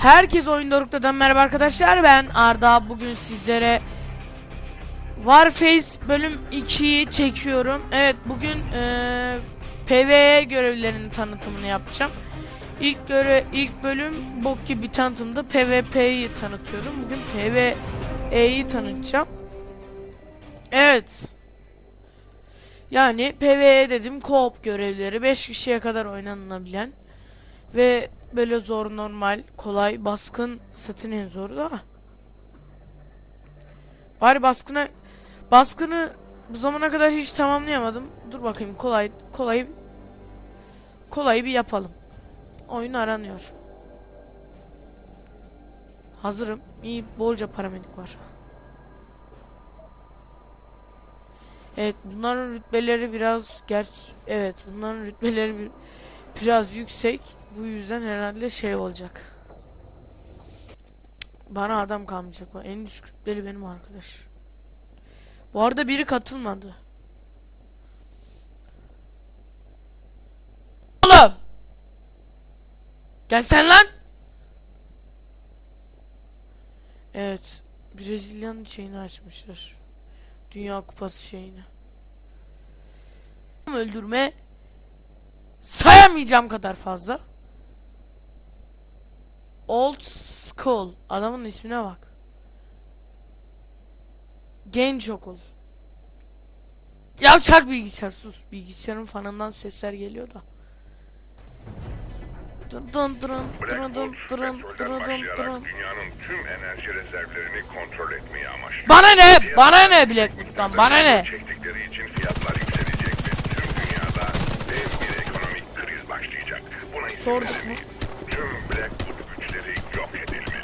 Herkes Oyun Doruk'tan merhaba arkadaşlar. Ben Arda. Bugün sizlere Warface bölüm 2'yi çekiyorum. Evet bugün eee PvE görevlerinin tanıtımını yapacağım. İlk göre ilk bölüm bok gibi tanıtımda PvP'yi tanıtıyorum bugün PvE'yi tanıtacağım. Evet. Yani PvE dedim co-op görevleri 5 kişiye kadar oynanabilen ve böyle zor normal kolay baskın satın en zoru da. Bari baskına baskını bu zamana kadar hiç tamamlayamadım. Dur bakayım kolay kolay kolayı bir yapalım. Oyun aranıyor. Hazırım. İyi bolca paramedik var. Evet bunların rütbeleri biraz ger evet bunların rütbeleri bir, biraz yüksek. Bu yüzden herhalde şey olacak. Bana adam kalmayacak. Bak, En düşük rütbeli benim arkadaş. Bu arada biri katılmadı. Oğlum! Gel sen lan! Evet. Brezilya'nın şeyini açmışlar. Dünya Kupası şeyini. Öldürme sayamayacağım kadar fazla. Old School. Adamın ismine bak. Genç okul. Yavşak bilgisayar sus. Bilgisayarın fanından sesler geliyor da. Dın dın dırın dırın dın dırın dırın dın dırın. dünyanın tüm enerji rezervlerini kontrol etmeyi amaçlıyor. Bana ne? Bana ne Blackwood'dan? Bana ne? Çektikleri için fiyatlar yükselecek ve tüm dünyada dev bir ekonomik kriz başlayacak. Buna Sorduk mu? Tüm edilmeli.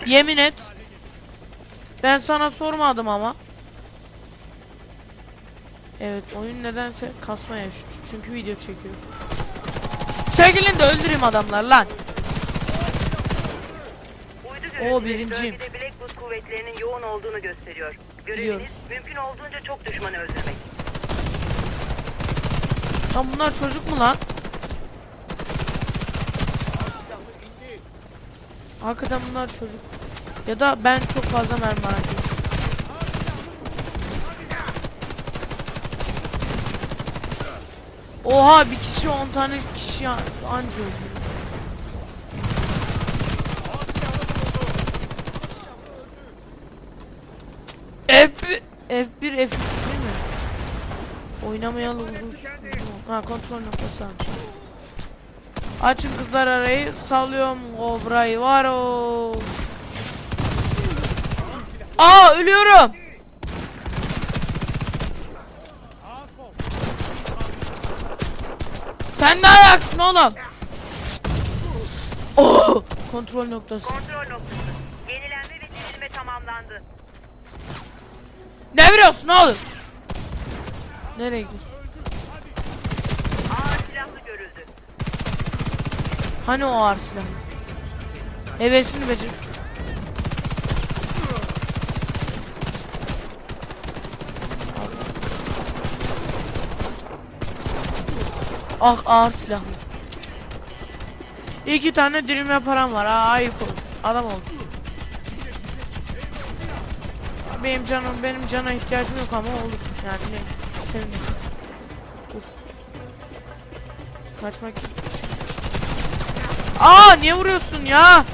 Yemin et. Ben sana sormadım ama. Evet oyun nedense kasma yaşıyor. Çünkü video çekiyor. Çekilin de öldüreyim adamlar lan. Görüntüleri birinciyim. bölgede Blackwood kuvvetlerinin yoğun olduğunu gösteriyor. Göreviniz Biliyoruz. mümkün olduğunca çok düşmanı öldürmek. Lan bunlar çocuk mu lan? Hakikaten bunlar çocuk. Ya da ben çok fazla mermi harcıyorum. Oha bir kişi 10 tane kişi an- anca öldü. F1 F1 F3 değil mi? Oynamayalı uzun. Ha kontrol noktası. Açın kızlar arayı sallıyorum Kobra'yı var o. Aa ölüyorum. Sen ne ayaksın oğlum? Oo, kontrol noktası. Kontrol noktası. Yenilenme ve dirilme tamamlandı. Ne biliyorsun oğlum? Nereye gidiyorsun? Ağır silahlı görüldü. Hani o ağır silah? Hevesini beceri. Ah ağır silahlı. İki tane dirilme param var. Aa, ayıp oldu. Adam oldu. Benim canım benim cana ihtiyacım yok ama olur. Yani ne? Sevinirim. Dur. Kaçmak Aa niye vuruyorsun ya?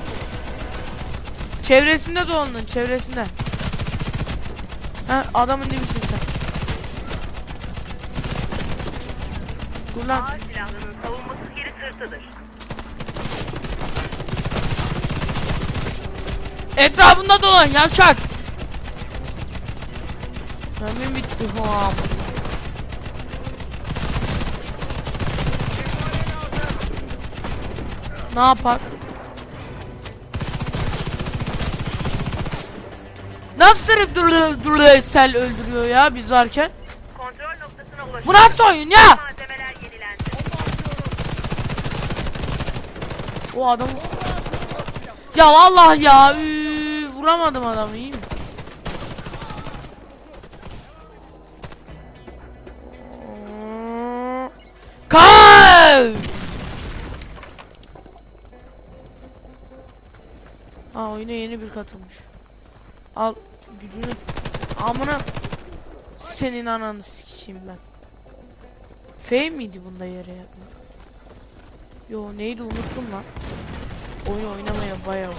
Çevresinde dolanın çevresinde. Ha adamın dibisin sen. Dur lan. Ağır silahlının savunmasız yeri sırtıdır. Etrafında dolan yavşak. Mermim bitti. Ha. Ne yapak? Nasıl trip durulu durulu sel öldürüyor ya biz varken? Kontrol noktasına ulaşıldı. Bu nasıl oyun ya? O adam. Ya Allah ya. Üü, vuramadım adamı iyi mi? Kaç! Aa oyuna yeni bir katılmış. Al gücünü. Amına senin ananı sikeyim ben. F miydi bunda yere yapmak? Yo neydi unuttum lan. Oyun oynamaya bayağı.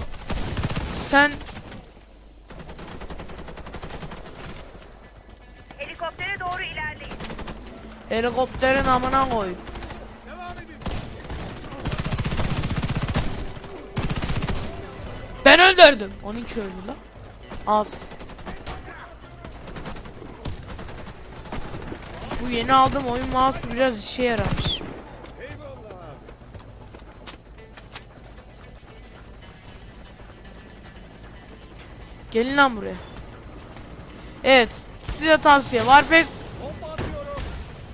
Sen Helikoptere doğru ilerleyin. helikopterin amına koy. Ben öldürdüm. 12 öldü lan. Az. Bu yeni aldığım oyun mouse'u biraz işe yaramış. Gelin lan buraya. Evet, size tavsiye. Warface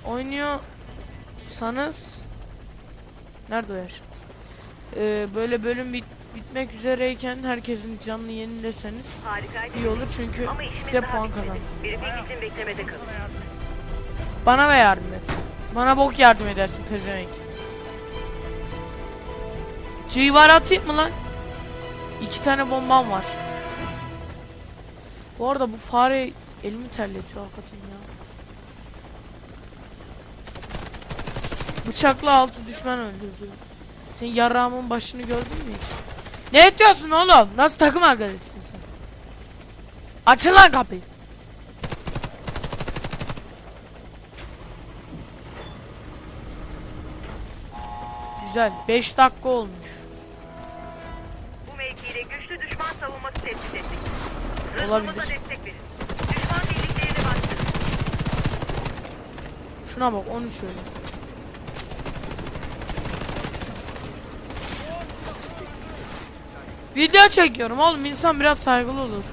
oynuyorsanız Nerede o yaş? Ee, böyle bölüm bit bitmek üzereyken herkesin canını yenileseniz Harikaydı. iyi olur çünkü size puan kazan. Bana da yardım et. Bana bok yardım edersin pezevenk. Civar atayım mı lan? İki tane bombam var. Bu arada bu fare elimi terletiyor hakikaten ya. Bıçakla altı düşman öldürdü. Sen yarağımın başını gördün mü hiç? Ne ediyorsun oğlum? Nasıl takım arkadaşısın sen? Açın lan kapıyı. Güzel. 5 dakika olmuş. Bu mevkiyle güçlü düşman savunması tespit ettik. Olabilir. destek verin. Düşman birliklerine bastırın. Şuna bak 13 öyle. Video çekiyorum oğlum insan biraz saygılı olur.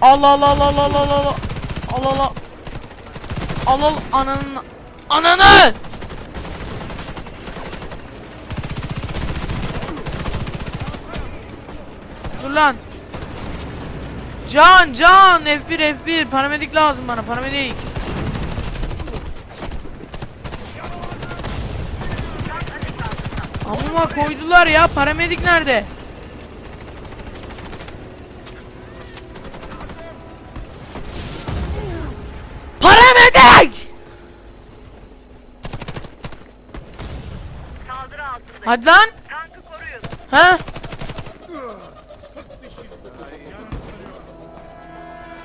Allah Allah Allah Allah Allah Allah Allah Allah Allah Allah ananı ananı! Dur lan. Can can F1 F1 paramedik lazım bana paramedik Amına koydular ya paramedik nerede? Paramedik! Hadi lan! Ha?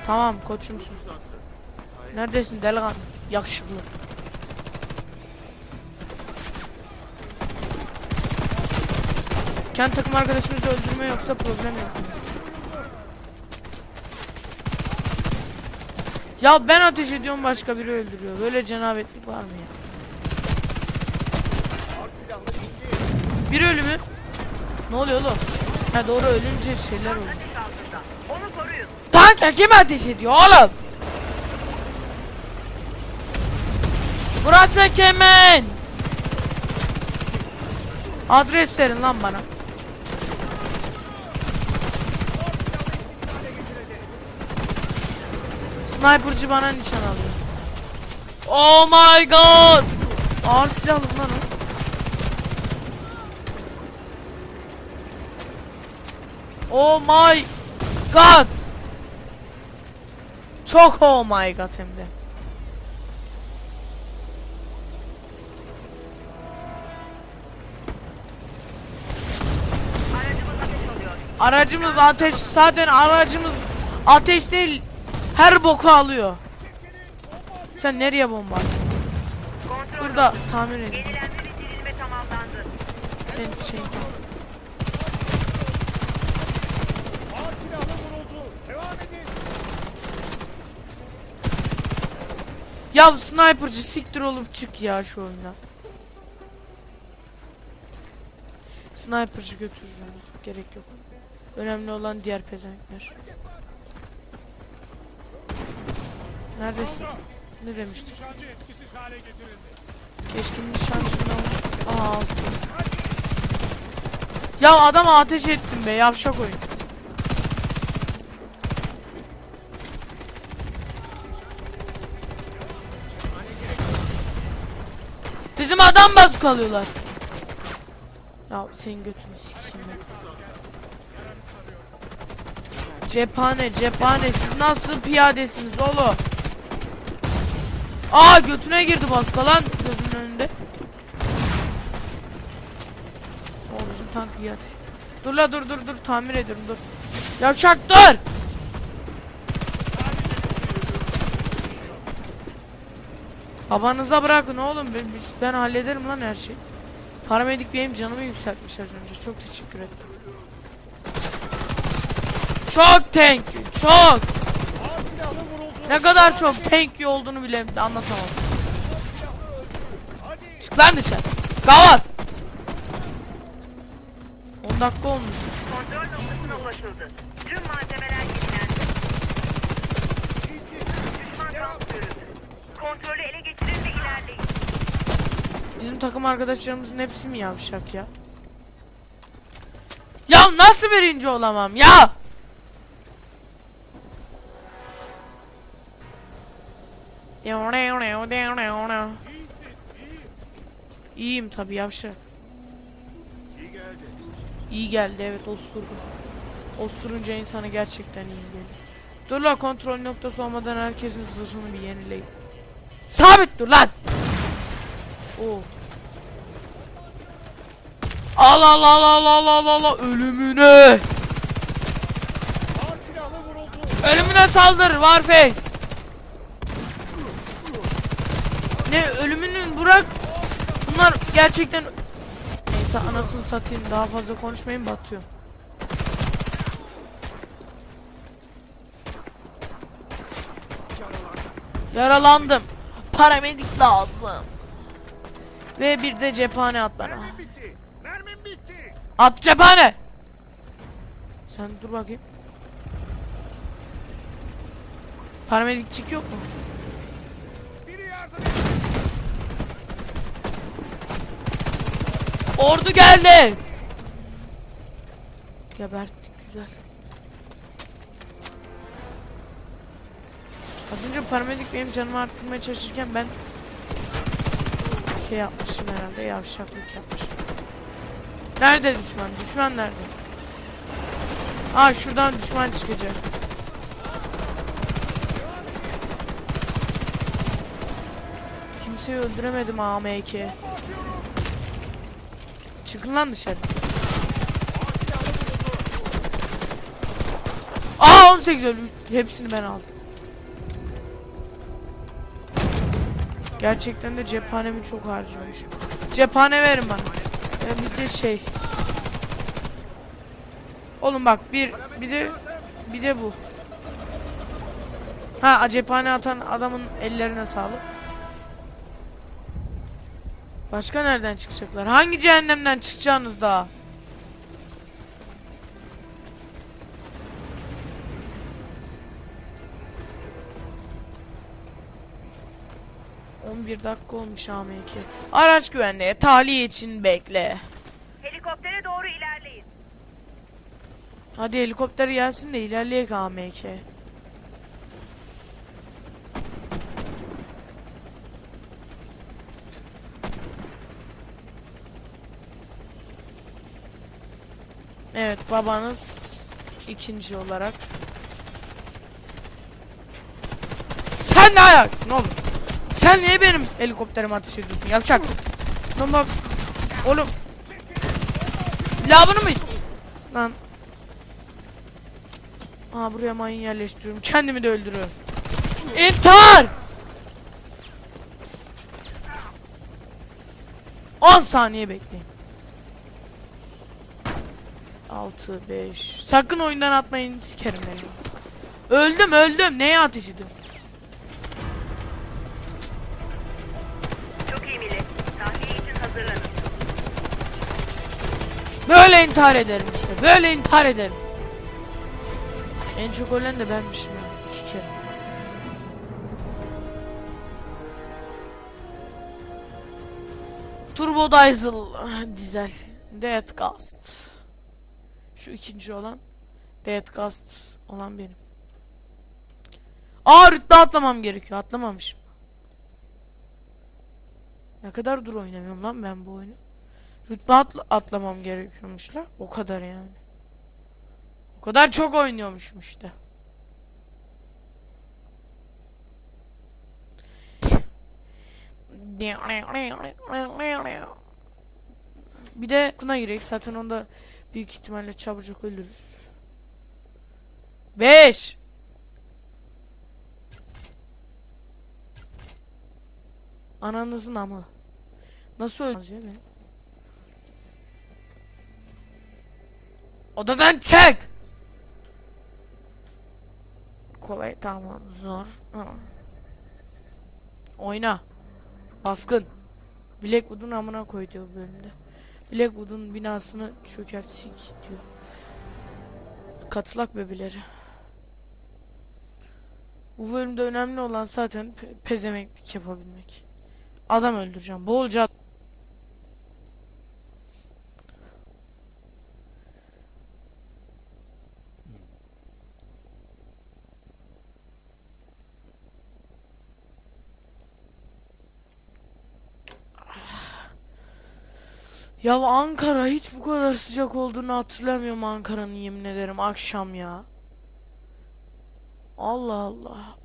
Tamam koçumsun. Neredesin delikanlı? Yakışıklı. Kendi takım arkadaşımızı öldürme yoksa problem yok. Ya ben ateş ediyorum başka biri öldürüyor. Böyle cenabetlik var mı ya? Bir ölümü. Ne oluyor oğlum? Ha doğru ölünce şeyler oluyor. Tanka kim ateş ediyor oğlum? Burası kimin? Adres verin lan bana. Sniper'cı bana nişan alıyor. Oh my god! Ağır silahlı lan. Oh my god! Çok oh my god hem de. Aracımız ateş zaten aracımız ateş değil her boku alıyor. Sen nereye bomba attın? Burada tamir edin. Sen şey Ya sniper'cı siktir olup çık ya şu oyuna. Sniper'cı götüreceğim. Gerek yok. Önemli olan diğer pezevenkler. Neredesin? Ne demiştim? Keşke nişancından... Aha altı. Ya adama ateş ettim be yavşak oyun. Bizim adam bazuk alıyorlar. Ya senin götünü sikeyim ben. Cephane cephane siz nasıl piyadesiniz oğlum? Aa götüne girdi bazuka lan gözümün önünde. O bizim tank iyi ateş. Dur la dur dur dur tamir ediyorum dur. Yavşak dur. Babanıza bırakın oğlum ben, ben hallederim lan her şeyi. Paramedik benim canımı yükseltmiş az önce çok teşekkür ettim. Çok thank you çok. Ne kadar çok thank you olduğunu bile anlatamam. Çık lan dışarı. Gavat. 10 dakika olmuş. Kontrol noktasına ulaşıldı. Tüm malzemeler yenilendi. Düşman kamp görüldü. Kontrolü ele geçirin ve ilerleyin. Bizim takım arkadaşlarımızın hepsi mi yavşak ya? Ya nasıl birinci olamam ya? İyiyim tabii yavşak. İyi geldi evet osturdum. Osturunca insana gerçekten iyi geliyor. Dur la kontrol noktası olmadan herkesin zırhını bir yenileyin. Sabit dur lan. Oo. Al al al al al al al al ölümüne. Ölümüne saldır Warface. Ne ölümünün bırak. Bunlar gerçekten Neyse anasını satayım daha fazla konuşmayın batıyor. Yaralandım. Paramedik lazım. Ve bir de cephane at bana. bitti. Mermim bitti. At cephane. Sen dur bakayım. Paramedikçik yok mu? Biri yardım Ordu geldi. Geberttik güzel. Az önce paramedik benim canımı arttırmaya çalışırken ben şey yapmışım herhalde yavşaklık yapmışım. Nerede düşman? Düşman nerede? Aa şuradan düşman çıkacak. Kimseyi öldüremedim AMK. Çıkın lan dışarı. Aa 18 öldü. Hepsini ben aldım. Gerçekten de cephanemi çok harcıyormuşum. Cephane verin bana. Ve bir de şey. Oğlum bak bir bir de bir de bu. Ha cephane atan adamın ellerine sağlık. Başka nereden çıkacaklar? Hangi cehennemden çıkacağınız daha? ...11 dakika olmuş AMK. Araç güvenliğe, tahliye için bekle. Helikoptere doğru ilerleyin. Hadi helikopter gelsin de ilerleyek AMK. Evet babanız ikinci olarak. Sen ne ayaksın oğlum? Sen niye benim helikopterime ateş ediyorsun yavşak? Lan bak oğlum. Lavını mı? Lan Aa buraya mayın yerleştiriyorum. Kendimi de öldürüyorum. İntihar! 10 saniye bekleyin. 6 5 Sakın oyundan atmayın sikerim beni. Öldüm öldüm. Neye ateş ediyorsun? Çok iyi millet. Tahliye için hazırlanın. Böyle intihar ederim işte. Böyle intihar ederim. En çok ölen de benmişim ya. Kere. Turbo Diesel dizel. Death Gast. Şu ikinci olan. Death Gast olan benim. Aa rütbe atlamam gerekiyor. Atlamamışım. Ne kadar dur oynamıyorum lan ben bu oyunu. Rütbe atla- atlamam gerekiyormuş la. O kadar yani. O kadar çok oynuyormuşum işte. Bir de kına girek. Zaten onda büyük ihtimalle çabucak ölürüz. 5 Ananızın amı. Nasıl öldünüz ya? Odadan çık! Kolay tamam zor. Hı. Oyna. Baskın. Blackwood'un amına koy diyor bu bölümde. Blackwood'un binasını çökertsik diyor. Katılak bebeleri. Bu bölümde önemli olan zaten pe- pezemeklik yapabilmek. Adam öldüreceğim. Bolca Ya Ankara hiç bu kadar sıcak olduğunu hatırlamıyorum Ankara'nın yemin ederim akşam ya. Allah Allah.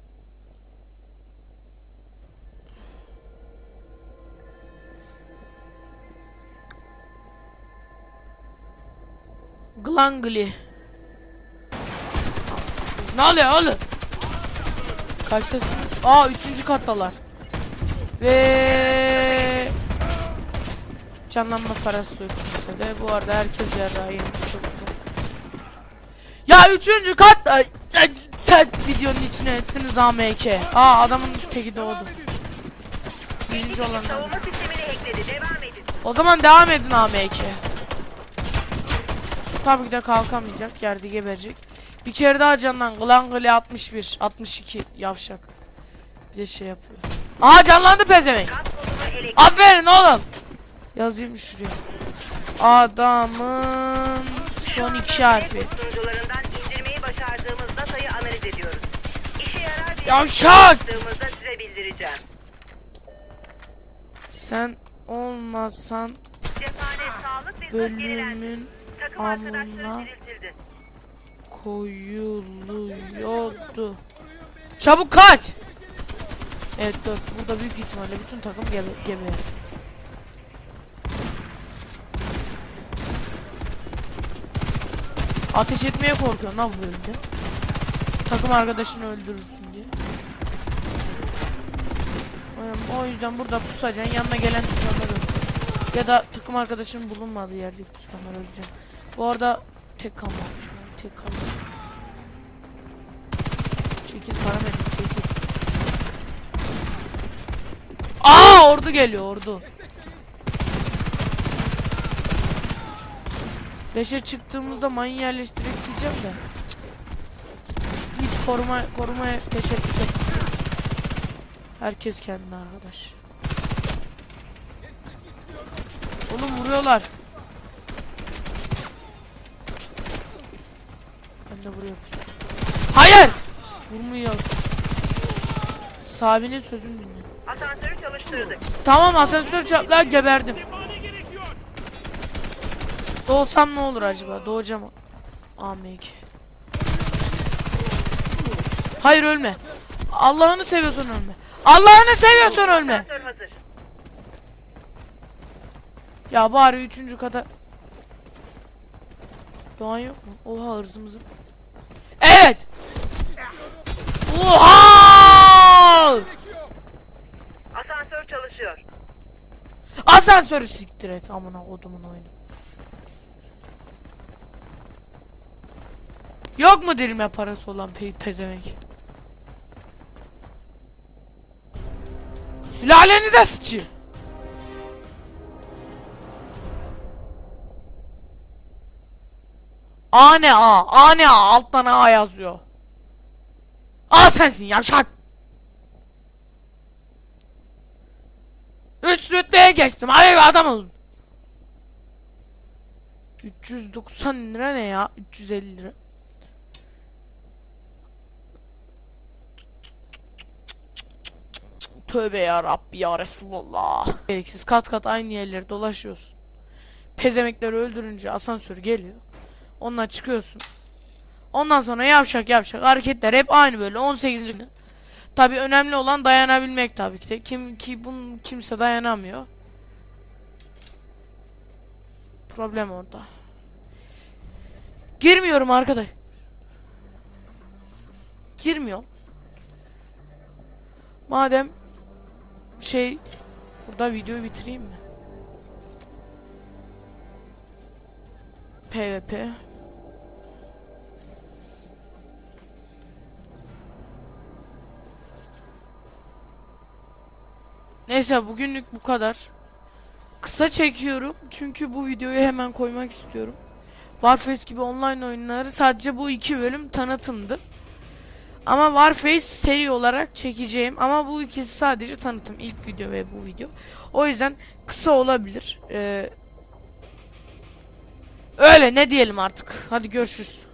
Glangli. Ne oluyor oğlum? Kaçtasınız? Aa üçüncü kattalar. Ve canlanma parası yok kimsede. Bu arada herkes yarrağı yemiş çok uzun. Ya üçüncü kat Ay, ay, sen videonun içine ettiniz AMK. Aa adamın teki doğdu. Birinci olan. Savunma sistemini hackledi. Devam edin. O zaman devam edin AMK. Tabii ki de kalkamayacak. Yerde geberecek. Bir kere daha canlan. Glangli 61. 62. Yavşak. Bir de şey yapıyor. Aa canlandı pezevenk. Aferin oğlum. Yazayım şuraya. Adamın son iki harfi. Yavşak! Sen olmasan bölümün amına koyuluyordu. Çabuk kaç. Evet dur. Burada büyük ihtimalle bütün takım gebe geber. Ateş etmeye korkuyorum lan bu bölümde. Takım arkadaşını öldürürsün diye. O yüzden burada pusacaksın. Yanına gelen düşmanları. Ya da takım arkadaşının bulunmadığı yerde düşmanları öldüreceksin. Bu arada tek kalmamış. yani, Tek kalmamış. Çekil paramedik çekil. Aa ordu geliyor ordu. Beşe çıktığımızda mayın yerleştirip diyeceğim de. Hiç koruma korumaya teşebbüs etmiyor. Herkes kendine arkadaş. Oğlum vuruyorlar. Ben de buraya pusu. Hayır! Vurmuyoruz. Sabi'nin sözünü dinle. Asansörü çalıştırdık. Tamam asansör çatlağı geberdim. Doğsam ne olur acaba? Doğacağım. Amek. Hayır ölme. Allah'ını seviyorsan ölme. Allah'ını seviyorsan ölme. Ya bari üçüncü kata. Doğan yok mu? Oha hırsımızı. Evet. Oha! Asansör çalışıyor. Asansörü siktir et amına kodumun oyunu. Yok mu dirilme parası olan pe pezevenk? Sülalenize sıçayım. A ne A? A ne A? Alttan A yazıyor. A sensin yavşak. Üç rütbeye geçtim. Hayır adam olun. 390 lira ne ya? 350 lira. Tövbe ya Rabbi ya Resulallah. Gereksiz kat kat aynı yerleri dolaşıyorsun. Pezemekleri öldürünce asansör geliyor. Ondan çıkıyorsun. Ondan sonra yavşak yavşak hareketler hep aynı böyle 18. gün. Tabi önemli olan dayanabilmek tabii ki de. Kim ki bunun kimse dayanamıyor. Problem orada. Girmiyorum arkadaş. Girmiyorum. Madem şey burada videoyu bitireyim mi? PvP Neyse bugünlük bu kadar. Kısa çekiyorum çünkü bu videoyu hemen koymak istiyorum. Warface gibi online oyunları sadece bu iki bölüm tanıtımdı. Ama Warface seri olarak çekeceğim ama bu ikisi sadece tanıtım ilk video ve bu video. O yüzden kısa olabilir. Ee, öyle ne diyelim artık. Hadi görüşürüz.